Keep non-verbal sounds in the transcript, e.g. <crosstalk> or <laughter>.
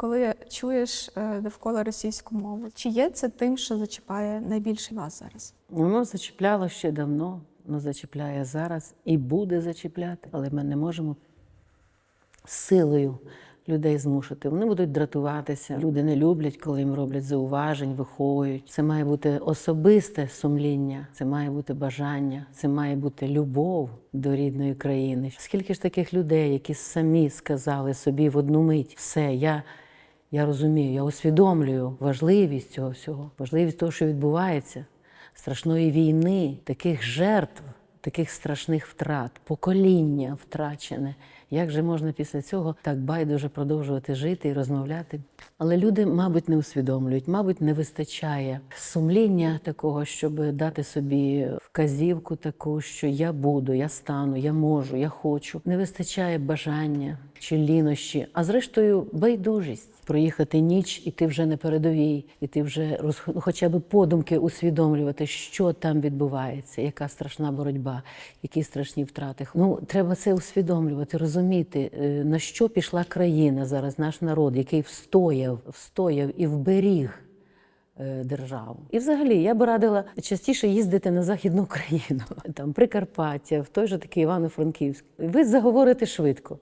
Коли чуєш е, довкола російську мову, чи є це тим, що зачіпає найбільше вас зараз? Воно зачіпляло ще давно, воно зачіпляє зараз і буде зачіпляти, але ми не можемо силою людей змушувати. Вони будуть дратуватися. Люди не люблять, коли їм роблять зауважень, виховують. Це має бути особисте сумління, це має бути бажання, це має бути любов до рідної країни. Скільки ж таких людей, які самі сказали собі в одну мить, все, я. Я розумію, я усвідомлюю важливість цього всього, важливість того, що відбувається, страшної війни, таких жертв, таких страшних втрат, покоління втрачене. Як же можна після цього так байдуже продовжувати жити і розмовляти? Але люди, мабуть, не усвідомлюють, мабуть, не вистачає сумління такого, щоб дати собі вказівку таку, що я буду, я стану, я можу, я хочу. Не вистачає бажання чи лінощі, а зрештою байдужість. Проїхати ніч, і ти вже на передовій, і ти вже роз... ну, хоча б подумки усвідомлювати, що там відбувається, яка страшна боротьба, які страшні втрати. Ну треба це усвідомлювати, розуміти, е, на що пішла країна зараз, наш народ, який встояв, встояв і вберіг е, державу. І взагалі я би радила частіше їздити на Західну <laughs> Україну, там Прикарпаття, в той же такий Івано-Франківськ. Ви заговорите швидко.